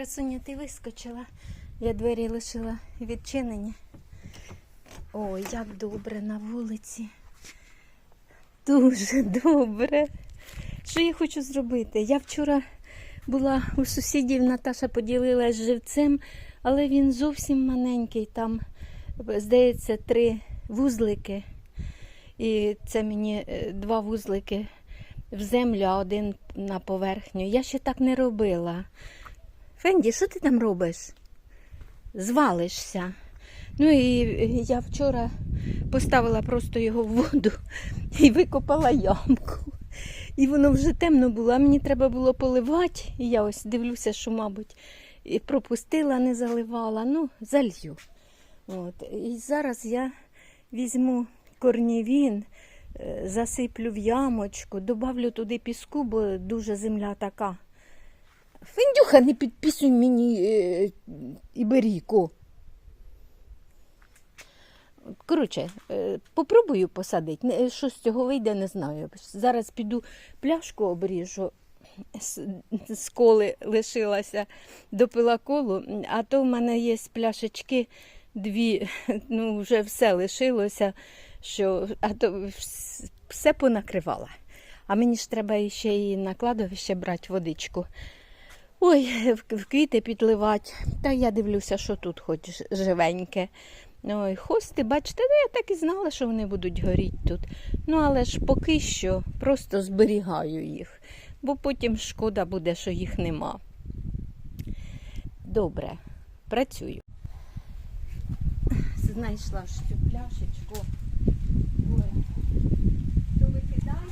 Красуня, ти вискочила. Я двері лишила відчинені. Ой, як добре на вулиці. Дуже добре. Що я хочу зробити? Я вчора була у сусідів, Наташа поділилась живцем, але він зовсім маленький. Там, здається, три вузлики. І це мені е, два вузлики в землю, а один на поверхню. Я ще так не робила. Фенді, що ти там робиш? Звалишся. Ну і я вчора поставила просто його в воду і викопала ямку. І воно вже темно було, а мені треба було поливати. І я ось дивлюся, що, мабуть, і пропустила, не заливала. Ну, залью. От. І зараз я візьму корнівін, е, засиплю в ямочку, добавлю туди піску, бо дуже земля така. Фендюха, не підписуй мені е, іберійку. Коротше, е, попробую посадити. Що з цього вийде, не знаю. Зараз піду пляшку обріжу. З, з коли лишилася, допила колу, а то в мене є пляшечки дві, ну вже все лишилося, що, а то все понакривала. А мені ж треба ще і на кладовище брати водичку. Ой, в квіти підливати. Та я дивлюся, що тут хоч живеньке. Ой, хости, бачите, ну я так і знала, що вони будуть горіти тут. Ну, але ж поки що просто зберігаю їх, бо потім шкода буде, що їх нема. Добре, працюю. Знайшла ж цю пляшечку. Ой, то викидаю.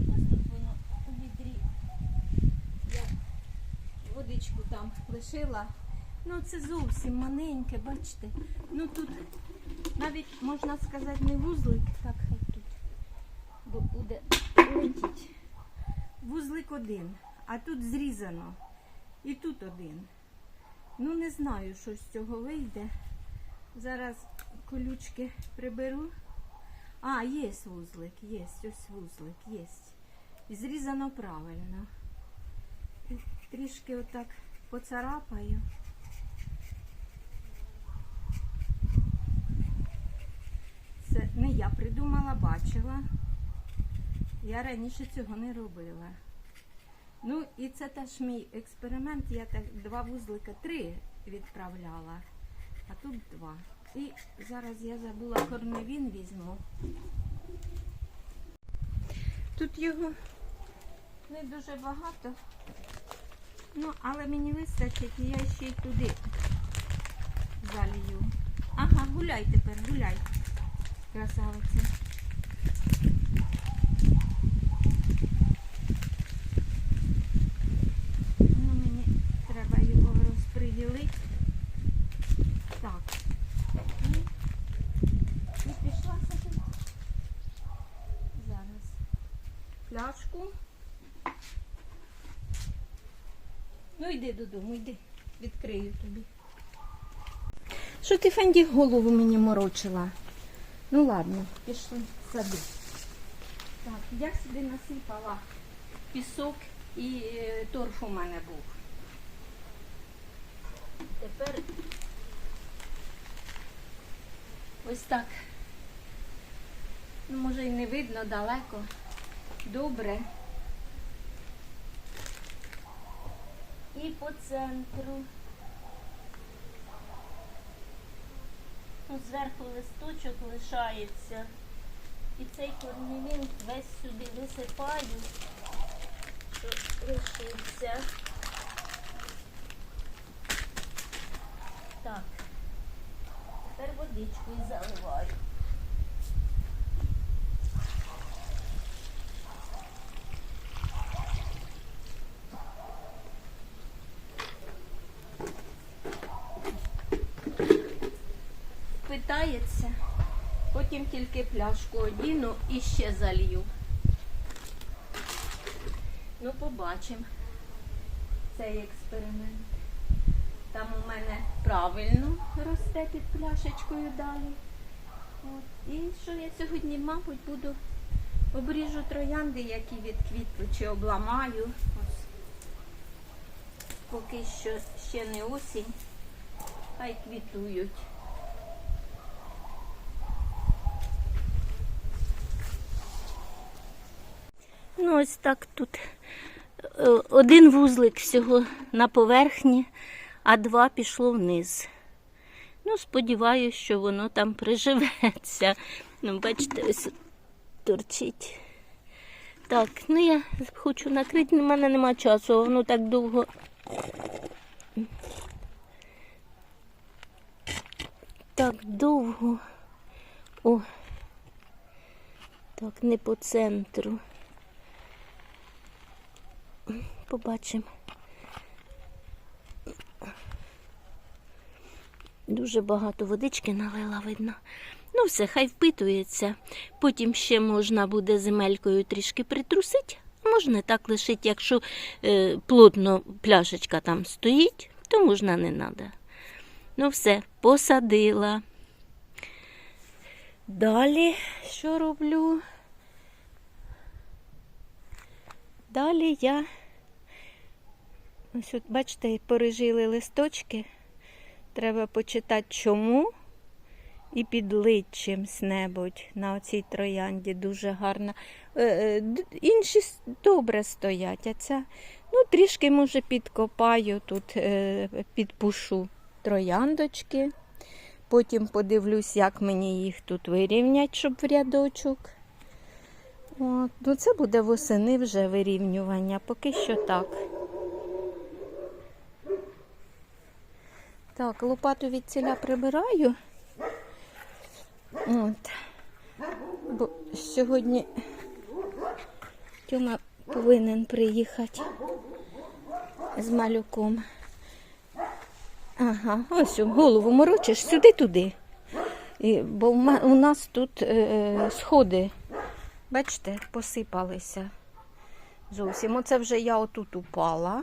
Ось тут воно у відрі. Я водичку там лишила. Ну, це зовсім маленьке, бачите. Ну тут навіть можна сказати не вузлик, так тут, бо буде летіть. Вузлик один, а тут зрізано. І тут один. Ну, не знаю, що з цього вийде. Зараз колючки приберу. А, є вузлик, є, ось вузлик, є. Зрізано правильно. Трішки отак поцарапаю. Це не я придумала, бачила. Я раніше цього не робила. Ну, і це теж мій експеримент. Я так два вузлика, три відправляла, а тут два. І зараз я забула корневін візьму. Тут його не дуже багато. Ну, але мені вистачить, і я ще й туди залію. Ага, гуляй тепер, гуляй, красавиця. Ну, мені треба його розподілити. Так. І, і пішла. Зараз. Пляшку. Ну йди додому, йди. Відкрию тобі. Що ти Фенді голову мені морочила? Ну ладно, пішли сади. Так, я сюди насипала пісок і е, торф у мене був. Тепер ось так. Ну, може і не видно далеко. Добре. І по центру. Ну, Зверху листочок лишається. І цей корнівін весь сюди висипаю, що лишився. Так. Тепер водичкою заливаю. Потім тільки пляшку одіну і ще залью. Ну, побачимо цей експеримент. Там у мене правильно росте під пляшечкою далі. От. І що я сьогодні, мабуть, буду обріжу троянди, які відквітли, чи обламаю. Ось. поки що ще не осінь, хай квітують. Ну, ось так тут е, один вузлик всього на поверхні, а два пішло вниз. Ну, сподіваюся, що воно там приживеться. Ну, бачите, ось торчить. Так, ну я хочу накрити, в мене нема часу, воно так довго. Так довго. О. Так, не по центру. Побачимо. Дуже багато водички налила, видно. Ну, все, хай впитується. Потім ще можна буде земелькою трішки притрусити. Можна так лишити, якщо е, плотно пляшечка там стоїть, то можна не треба. Ну, все, посадила. Далі що роблю? Далі я, ось от, бачите, порежили листочки. Треба почитати чому. І підлить чимсь-небудь на оцій троянді дуже гарно. Е, е, Інші добре стоять, а ця ну, трішки, може, підкопаю тут, е, підпушу трояндочки. Потім подивлюсь, як мені їх тут вирівнять, щоб в рядочок. От. Ну, це буде восени вже вирівнювання, поки що так. Так, лопату від ціля прибираю. От. Бо сьогодні Тьома повинен приїхати з малюком. Ага, ось голову морочиш сюди-туди. Бо у нас тут е, сходи, бачите, посипалися зовсім. Оце вже я отут упала.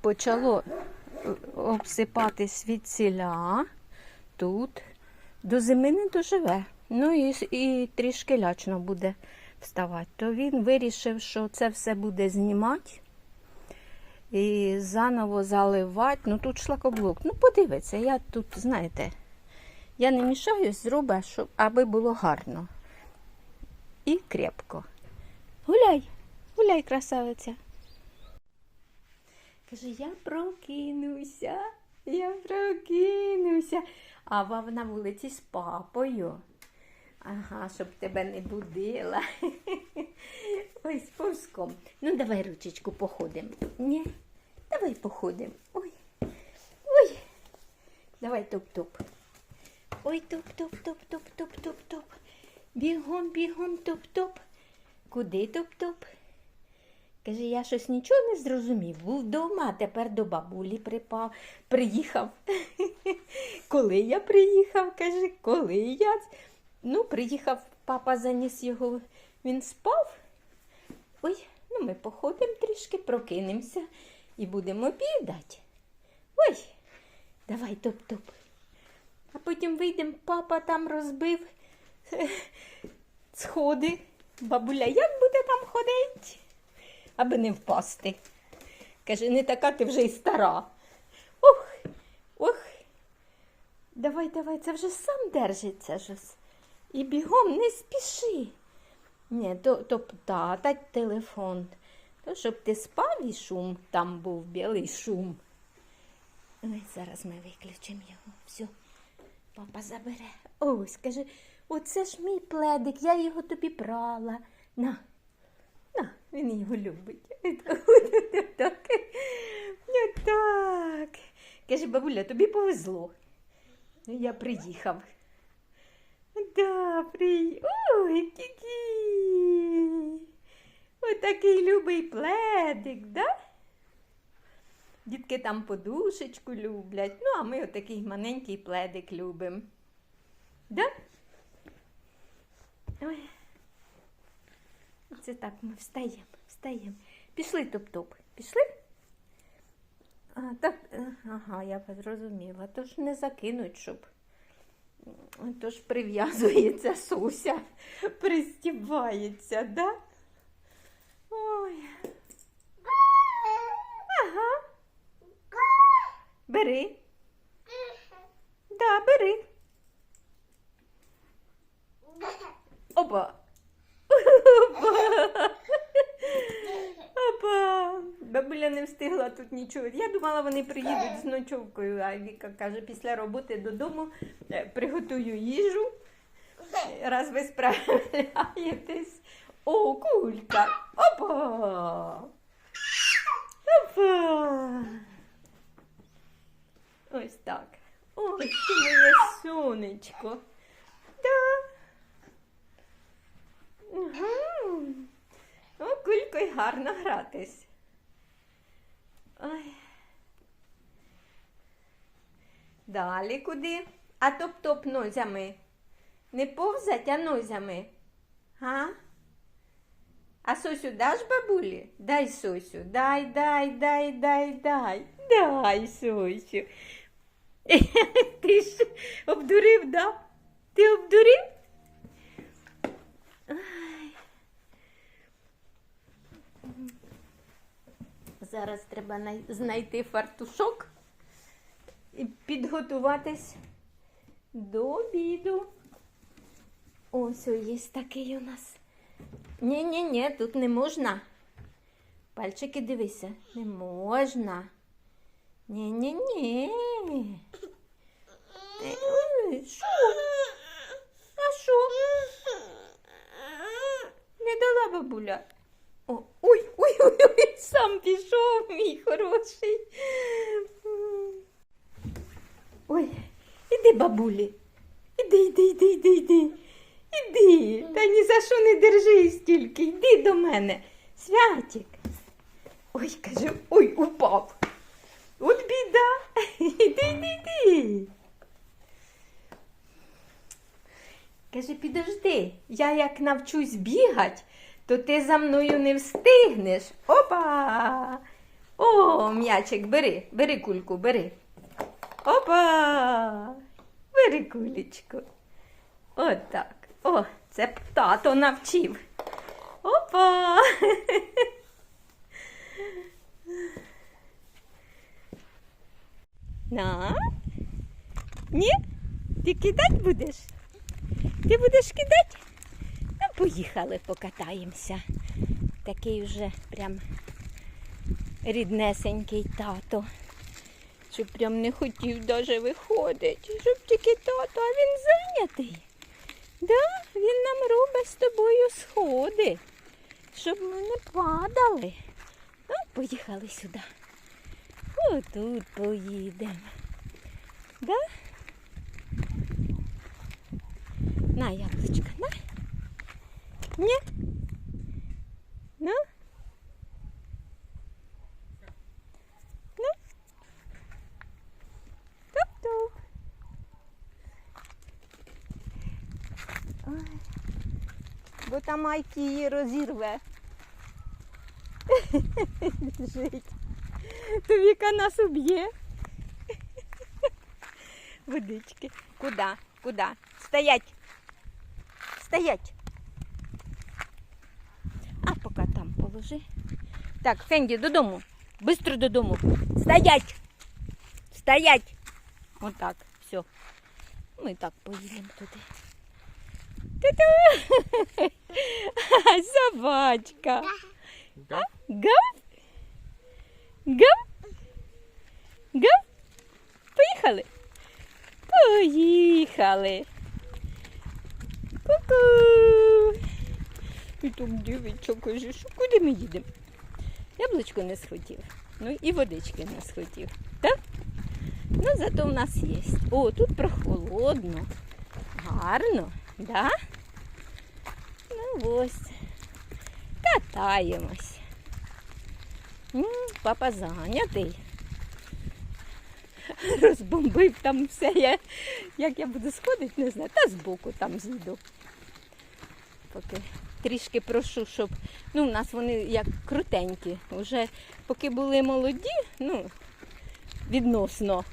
Почало е, обсипатись від ціля тут. До зими не доживе. Ну і, і трішки лячно буде вставати. То він вирішив, що це все буде знімати і заново заливати. Ну тут шлакоблок. Ну, подивиться, я тут, знаєте, я не мішаюсь, зроблю, щоб аби було гарно. І крепко. Гуляй, гуляй, красавиця. Каже, я прокинуся, я прокинуся. А вона на вулиці з папою. Ага, щоб тебе не будила. Ось повзком. Ну, давай ручечку походимо. Ні? Давай походимо. Ой. Ой. Давай топ-топ. Ой, топ-топ-топ-топ-топ-топ-топ. Бігом, бігом, топ-топ. Куди топ-топ? Каже, я щось нічого не зрозумів. Був вдома, а тепер до бабулі припав, приїхав. Коли я приїхав, каже, коли я. Ну, приїхав, папа заніс його, він спав. Ой, ну ми походимо трішки, прокинемося і будемо обідати. Ой, давай топ-топ. А потім вийдемо, папа там розбив сходи. Бабуля, як буде там ходити? Аби не впасти. Каже, не така ти вже й стара. Ох, ох. Давай, давай, це вже сам держиться. Жос. І бігом не спіши. Ні, то, то тата телефон. То щоб ти спав і шум, там був білий шум. Ой, зараз ми виключимо його. Все, папа забере. Ось, каже, оце ж мій пледик, я його тобі брала. На, на, він його любить. Так. Так. Каже, бабуля, тобі повезло. Я приїхав. Да, при... Ой, кікі. Отакий любий пледик, да? Дітки там подушечку люблять. Ну, а ми отакий маленький пледик любимо. Да? Ой. Це так ми встаємо, встаємо. Пішли топ-топ. Пішли? А, так, е, ага, я зрозуміла. Тож не закинуть, щоб. Тож прив'язується Суся, пристібається, да? Ой. Ага, бери. Да, бери. Опа. Опа. Опа. Бабуля не встигла тут нічого. Я думала, вони приїдуть з ночовкою, а Віка каже, після роботи додому е, приготую їжу. Раз ви справляєтесь. О, кулька. Опа. Опа. Ось так. Ой, ти моє сонечко. Да. Угу. О, кулькою гарно гратись. Ой. Далі куди? А топ-топ нозями. Не повзать, а нозями. Га? А Сосю даш бабулі? Дай Сосю. Дай, дай, дай, дай, дай. Дай, Сосю. Ти ж обдурив, да? Ти обдурив? Зараз треба знайти фартушок і підготуватись до обіду. Ось є такий у нас. Ні-ні-ні, тут не можна. Пальчики дивися, не можна. Ні-ні-ні. Е, Що? А що? Не дала бабуля. О, ой, ой, ой, сам пішов, мій хороший. Ой, іди, бабулі. Іди, іди, іди, іди, іди. Іди. Та ні за що не держись тільки. Йди до мене. Святик. Ой, каже, ой, упав. От біда. Іди, іди, іди. Каже, підожди, я як навчусь бігати, то ти за мною не встигнеш. Опа! О, м'ячик, бери, бери кульку, бери. Опа! Бери кулечку. Отак. О, це б тато навчив. Опа! На? Ні? Ти кидать будеш? Ти будеш кидати? Поїхали, покатаємося. Такий вже прям ріднесенький тато. Щоб прям не хотів даже виходити. Щоб тільки тато, а він зайнятий. Да, він нам робить з тобою сходи, щоб ми не падали. Ну, поїхали сюди. Отут поїдемо. Да? На, яблучко, на. Ні? Ну? Ну? Туп-туп. Ой. Бо там Айкі її розірве. Жить. То Віка нас уб'є. Водички. Куда? Куда? Стоять. Стоять. Положи. Так, Фенді, додому. Бистро додому. Стоять. Стоять. Отак. Все. Ми так поїдемо туди. Ту-ту. Собачка. Да? Гав? Гав? Гав? Поїхали? Поїхали. Ку-ку. І там дівчинка каже, що куди ми їдемо? Яблучко не схотів. Ну і водички не схотів. Так? Ну, зато в нас є. О, тут прохолодно. Гарно, да? Ну ось. Катаємось. Папа зайнятий. Розбомбив там все. Я, як я буду сходити, не знаю. Та збоку там зійду. Поки трішки прошу, щоб. Ну, у нас вони як крутенькі. Уже поки були молоді, ну, відносно,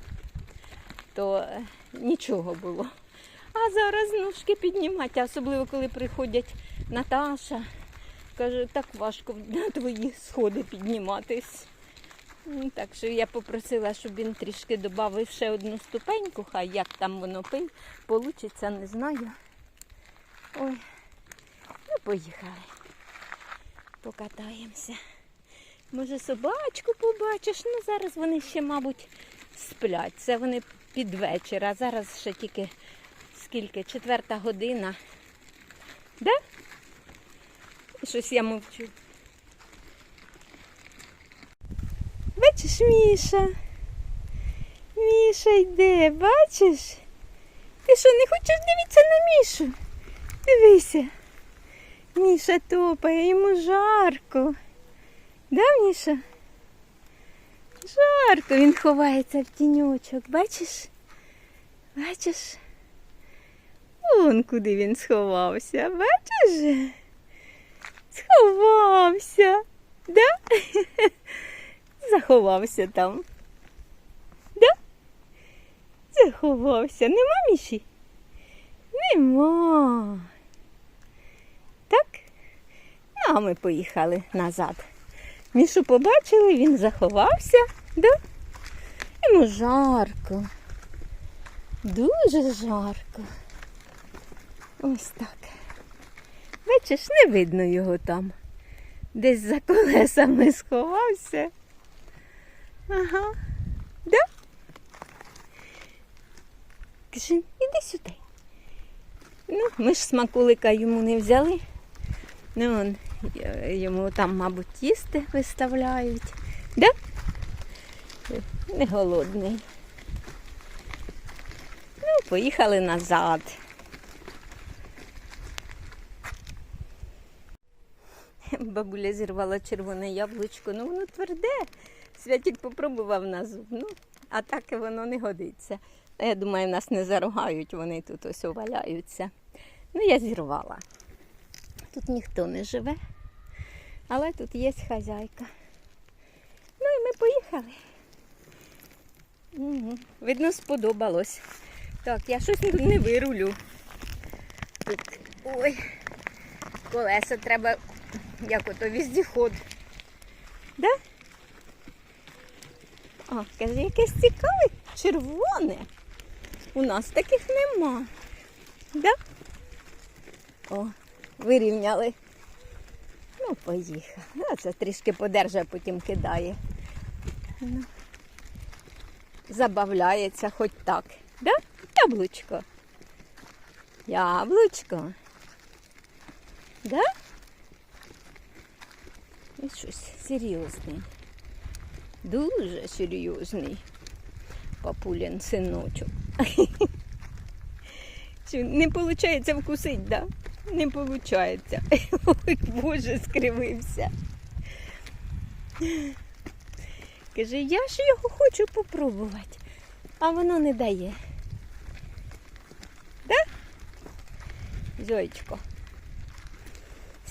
то е, нічого було. А зараз ножки піднімати, особливо коли приходять Наташа. Каже, так важко на твої сходи підніматись. Ну, Так що я попросила, щоб він трішки додав ще одну ступеньку, хай як там воно пи- получиться, не знаю. Ой, поїхали. Покатаємося. Може, собачку побачиш? Ну, зараз вони ще, мабуть, сплять. Це вони під вечір, а зараз ще тільки скільки? Четверта година. Да? Щось я мовчу. Бачиш, Міша? Міша йде, бачиш? Ти що, не хочеш дивитися на Мішу? Дивися. Міша топає, йому жарко. Да, Міша? Жарко, він ховається в тіньочок, бачиш? Бачиш? Вон куди він сховався, бачиш? Сховався. Да? Заховався там. Да? Заховався. Нема міші? Нема. Так? Ну, а ми поїхали назад. Мішу побачили, він заховався, да? Йому жарко. Дуже жарко. Ось так. Бачиш, не видно його там. Десь за колесами сховався. Ага. Да? Каже, іди сюди. Ну, ми ж смакулика йому не взяли. Ну, он, е, йому там, мабуть, їсти виставляють. Да? Не голодний. Ну, поїхали назад. Бабуля зірвала червоне яблучко, ну воно тверде. Святік попробував на зуб, ну, а так воно не годиться. Я думаю, нас не заругають, вони тут ось валяються. Ну, я зірвала. Тут ніхто не живе, але тут є хазяйка. Ну і ми поїхали. Угу. Видно, сподобалось. Так, я щось тут не вирулю. Тут, ой, колеса треба, як ото віздіход. Да? О, каже, якесь цікаве, червоне. У нас таких нема. Да? О, вирівняли. Ну, поїхав. А це трішки подержа, потім кидає. Ну, забавляється хоч так. Да? Яблучко. Яблучко. Да? І щось серйозний. Дуже серйозний. Папулін синочок. Не виходить вкусить, да? Не виходить. Ой, Боже, скривився. Каже, я ж його хочу попробувати, а воно не дає. Да? Зойчко.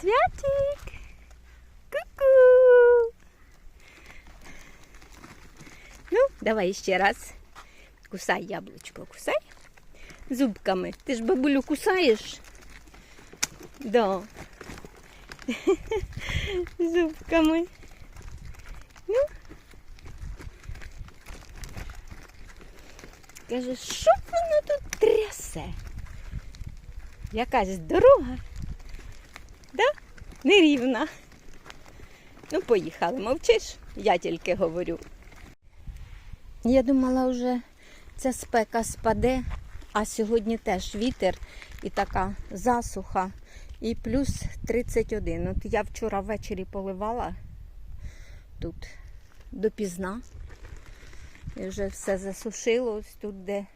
Святик. Ку-ку. Ну, давай ще раз. Кусай яблучко, кусай. Зубками. Ти ж бабулю кусаєш? Да. Зубками. Ну. Каже, що воно тут трясе? Якась дорога. Да? Нерівна. Ну, поїхали, мовчиш? Я тільки говорю. Я думала, вже ця спека спаде, а сьогодні теж вітер і така засуха. І плюс 31. От я вчора ввечері поливала тут допізна. І вже все засушило. Ось тут, де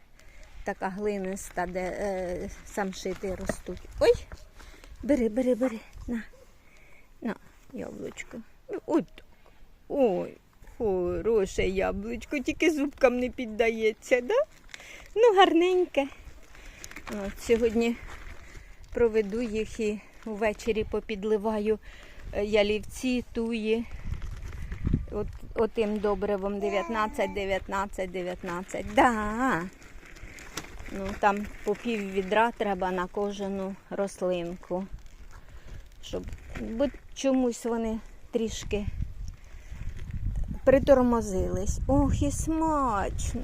така глиниста, де е, самшити ростуть. Ой! Бери, бери, бери. На. На, яблучко. Ой. Ой, хороше яблучко, тільки зубкам не піддається, да? Ну, гарненьке. От, сьогодні проведу їх і ввечері попідливаю е, ялівці, туї. От, отим добривом 19, 19, 19. Да. Ну, там по пів відра треба на кожну рослинку. Щоб, бо чомусь вони трішки притормозились. Ох, і смачно.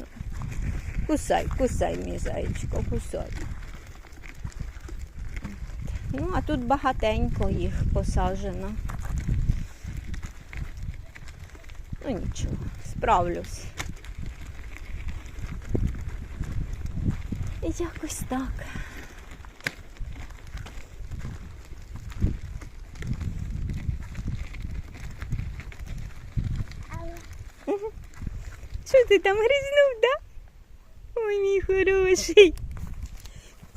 Кусай, кусай, мій зайчко, кусай. Ну, а тут багатенько їх посаджено. Ну нічого, справлюсь. І якось так. Мгм. Що ти там гризнув, да? Ой, мій хороший.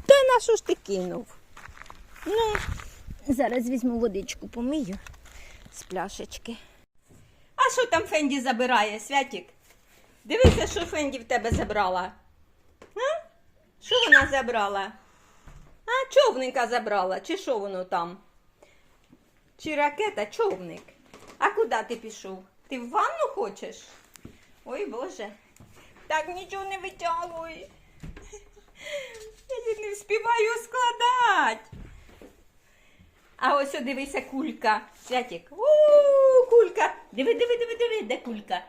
Та на що ж ти кинув? Ну, зараз візьму водичку, помию з пляшечки. А що там Фенді забирає, Святік? Дивися, що Фенді в тебе забрала. А? Що вона забрала? А, човника забрала, чи що воно там? Чи ракета, човник. А куди ти пішов? Ти в ванну хочеш? Ой Боже. Так нічого не витягуй. Я не вспіваю складати. А ось дивися кулька. Святік. У, кулька. Диви, диви, диви, диви, де кулька.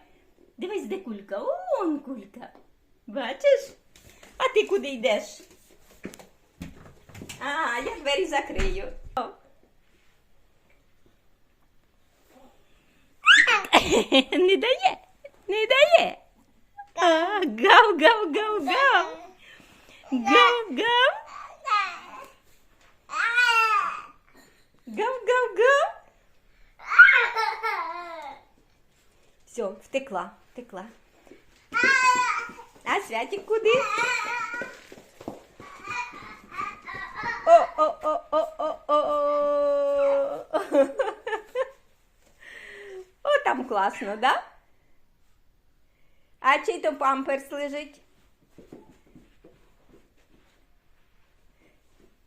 Дивись, де кулька. Он кулька. Бачиш? А ти куди йдеш? А, я двері закрию. Не дає, не дає. А, гав, гав, гав, гав. Гав, гав. Гав, гав, гав. Все, втекла, втекла. А Святик куди? О, о, о, о, о, о. О, там класно, да? А чий то памперс лежить?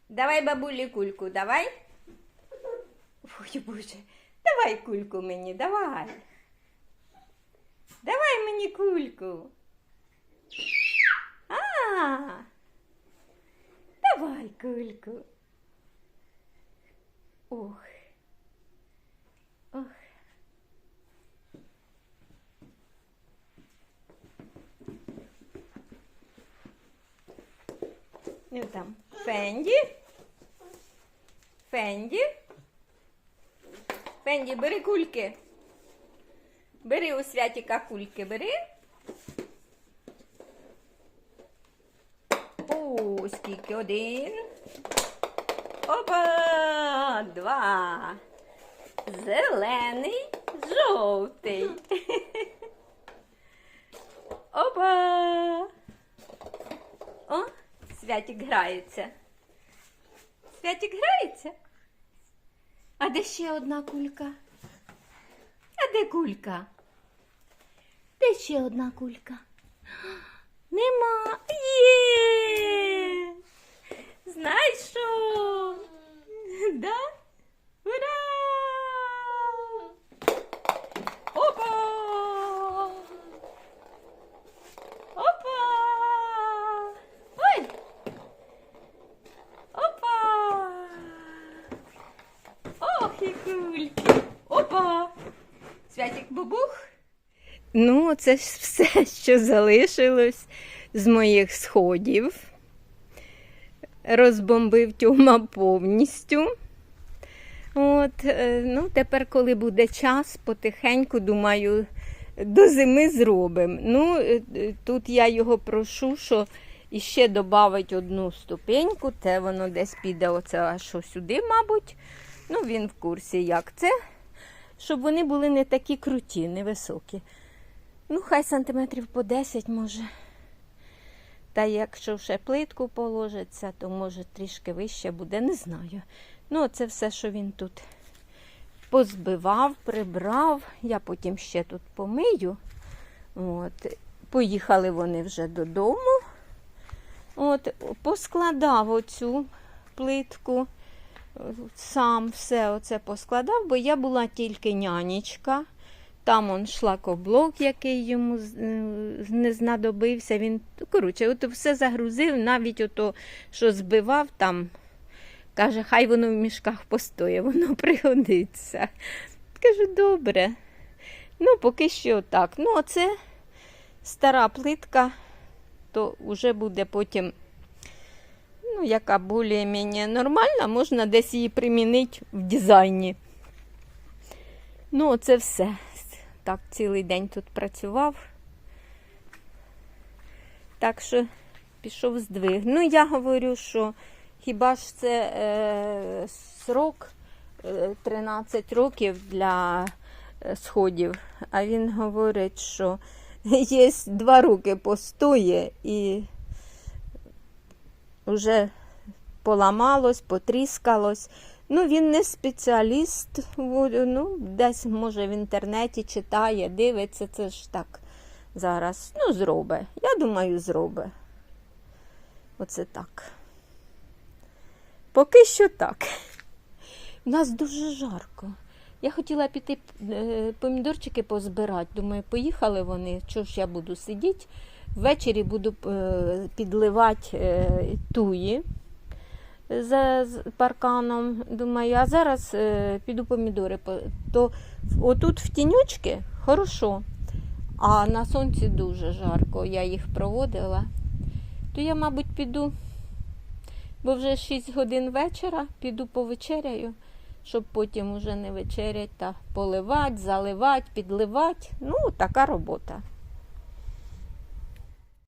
Давай бабулі кульку, давай. Ой, Боже, давай кульку мені, давай. Давай мені кульку. А, давай кульку. Ох. Ох. Ну там Фенді. Фенді. Фенді, бери кульки. Бери у святіка кульки, бери. О, скільки один. Опа! Два. Зелений, жовтий. Опа! О, Святік грається. Святік грається. А де ще одна кулька? А де кулька? Де ще одна кулька? Нема. Є. Знайшов. Да? Ура! Опа! Опа! Ой! Опа! Ох, і кульки! Опа! Святик бубух. Ну, це ж все, що залишилось з моїх сходів. Розбомбив тюма повністю. От, е, ну, тепер, коли буде час, потихеньку, думаю, до зими зробимо. Ну, е, е, тут я його прошу, що іще додавить одну ступеньку, те воно десь піде оце ось сюди, мабуть. Ну, він в курсі, як це. Щоб вони були не такі круті, невисокі. Ну, хай сантиметрів по 10 може. Та якщо ще плитку положиться, то може трішки вище буде, не знаю. Ну, це все, що він тут позбивав, прибрав. Я потім ще тут помию. От. Поїхали вони вже додому. От, поскладав оцю плитку, сам все оце поскладав, бо я була тільки нянечка. Там он шлакоблок, який йому е, не знадобився. Він, коротше, от все загрузив, навіть ото, що збивав там. Каже, хай воно в мішках постоє, воно пригодиться. Кажу, добре. Ну, поки що так. Ну, оце стара плитка, то вже буде потім, ну, яка більш-менш нормальна, можна десь її примінити в дизайні. Ну, оце все. Так, цілий день тут працював. Так що пішов здвиг. Ну, я говорю, що хіба ж це е, срок е, 13 років для е, сходів. А він говорить, що є два роки постоє і вже поламалось, потріскалось. Ну, він не спеціаліст, ну, десь, може, в інтернеті читає, дивиться, це ж так зараз. Ну, зробе. Я думаю, зробе. Оце так. Поки що так. У нас дуже жарко. Я хотіла піти е, помідорчики позбирати. Думаю, поїхали вони. Чого ж я буду сидіти? Ввечері буду е, підливати е, туї за парканом. Думаю, а зараз е, піду помідори. То отут в тіньочки хорошо, а на сонці дуже жарко. Я їх проводила. То я, мабуть, піду, бо вже 6 годин вечора, піду повечеряю, щоб потім уже не вечерять та поливати, заливати, підливати. Ну, така робота.